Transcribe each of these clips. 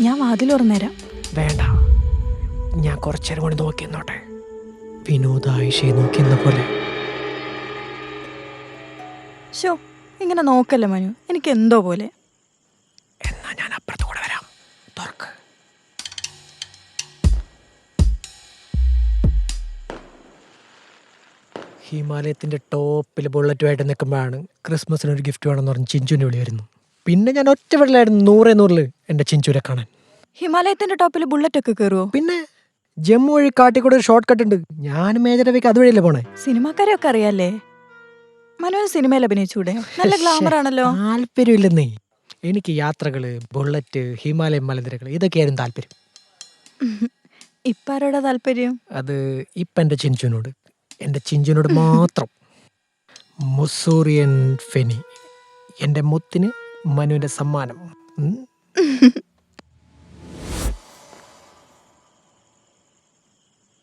ഞാൻ വാതിൽ തുറന്നുതരാം. വേണ്ട. ഞാൻ കുറച്ചേരം കൂടി നോക്കി നിന്നോട്ടെ. വിനോദ ആയിഷയെ നോക്കിയെന്ന പോലെ. ഷോ ഇങ്ങനെ നോക്കല്ല മനു? എനിക്ക് എന്തോ പോലെ. എന്നാ ഞാൻ അപ്പുറത്ത് കൂടെ വരാം. തുറക്ക്. ഹിമാലയത്തിന്റെ ടോപ്പിൽ ബുള്ളറ്റുമായിട്ട് നിൽക്കുമ്പോഴാണ് ക്രിസ്മസിന് ഒരു ഗിഫ്റ്റ് വേണമെന്ന് പറഞ്ഞ് ചിഞ്ചുവിന്റെ വിളി വരുന്നു. പിന്നെ ഞാൻ ഒറ്റ വെള്ളമായിരുന്നു നൂറേ നൂറിൽ എന്റെ ചിഞ്ചുവിനെ കാണാൻ. ഹിമാലയത്തിന്റെ ടോപ്പിൽ ബുള്ളറ്റ് ഒക്കെ കയറുവോ പിന്നെ ജമ്മു വഴി കാട്ടിക്കൂടെ ഒരു ഷോർട്ട് കട്ട് ഉണ്ട്. ഞാൻ മേജർ രവിക്ക് അതുവഴിയല്ലേ പോണേ? സിനിമാക്കാരെ ഒക്കെ അറിയാല്ലേ? മനു സിനിമയിൽ അഭിനയിച്ചൂടെ? നല്ല ഗ്ലാമർ ആണല്ലോ. താല്പര്യമില്ലെന്നേ. എനിക്ക് യാത്രകൾ ബുള്ളറ്റ് ഹിമാലയൻ മലനിരകൾ ഇതൊക്കെയായിരുന്നു താല്പര്യം. ഇപ്പാരോടെ താല്പര്യം? അത് ഇപ്പം എന്റെ ചിഞ്ചുവിനോട്. എന്റെ ചിഞ്ചുവിനോട് മാത്രം. മുസൂറിയൻ ഫെനി. എന്റെ മുത്തിന് മനുവിന്റെ സമ്മാനം.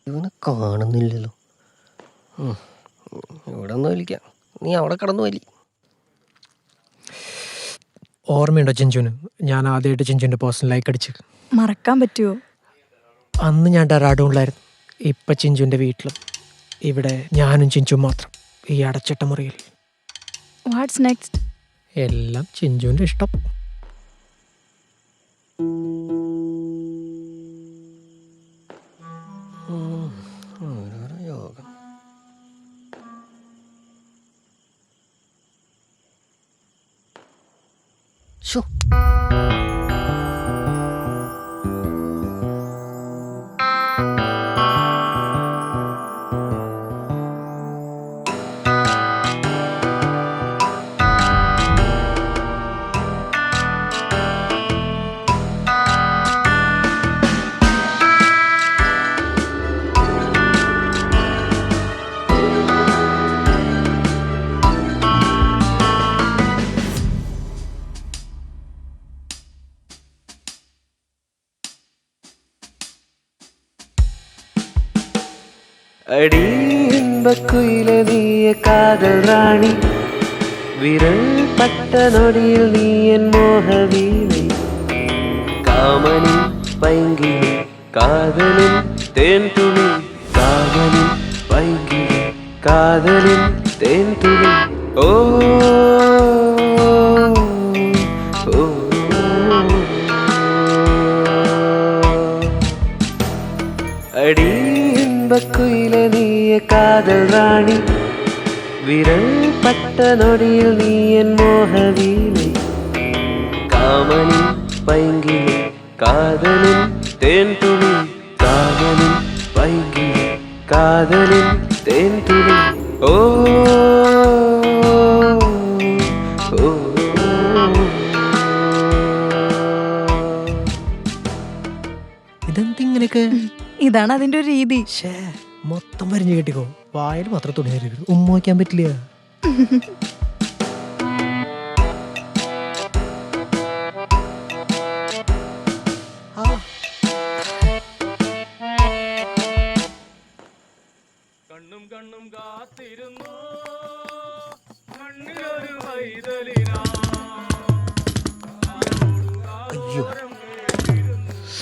ഇവനെ കാണുന്നില്ലല്ലോ. ഇവിടെ ഒന്ന് വലിക്കാം നീ അവിടെ കടന്നു വലി ഓർമ്മയുണ്ടോ ചിഞ്ചുവിന്? ഞാൻ ആദ്യമായിട്ട് ചിഞ്ചുവിന്റെ പേഴ്സണൽ ലൈക്ക് അടിച്ച്. മറക്കാൻ പറ്റുമോ അന്ന് ഞാൻ ഡെറാഡൂണിലായിരുന്നു. ഇപ്പം ചിഞ്ചുവിന്റെ വീട്ടിലും. ഇവിടെ ഞാനും ചിഞ്ചും മാത്രം. ഈ അടച്ചിട്ട മുറിയിൽ. വാട്ട്സ് നെക്സ്റ്റ് എല്ലാം ചിഞ്ചുവിന്റെ ഇഷ്ടം. 咻。அடி இன்பக்குயில நீய காதல் ராணி. விரல் பட்ட நொடியில் நீ என் மோக வீணை காமனின் பைங்கினி காதலின் தேன் துணி காதலின் பைங்கினி காதலின் தேன் துணி ஓ, அடி இன்பக்குயில நீய காதல் ராணி. விரல் பட்ட நொடியில் நீ என் மோகவீனை காமனின் பைங்கிலும் காதலின் தேன் துளி காதலின் பைங்கிலும் காதலின் தேன் துளி ஓ I don't ഇതാണ് അതിന്റെ ഒരു രീതി. ഷേ മൊത്തം വരിഞ്ഞു കേട്ടിക്കോ. വായിൽ മാത്രം തുണി കയറി ഉമ്മ വയ്ക്കാൻ പറ്റില്ല. കണ്ണും കണ്ണും കാത്തിരുന്നു. കണ്ണിലൊരു വൈതലിനാ.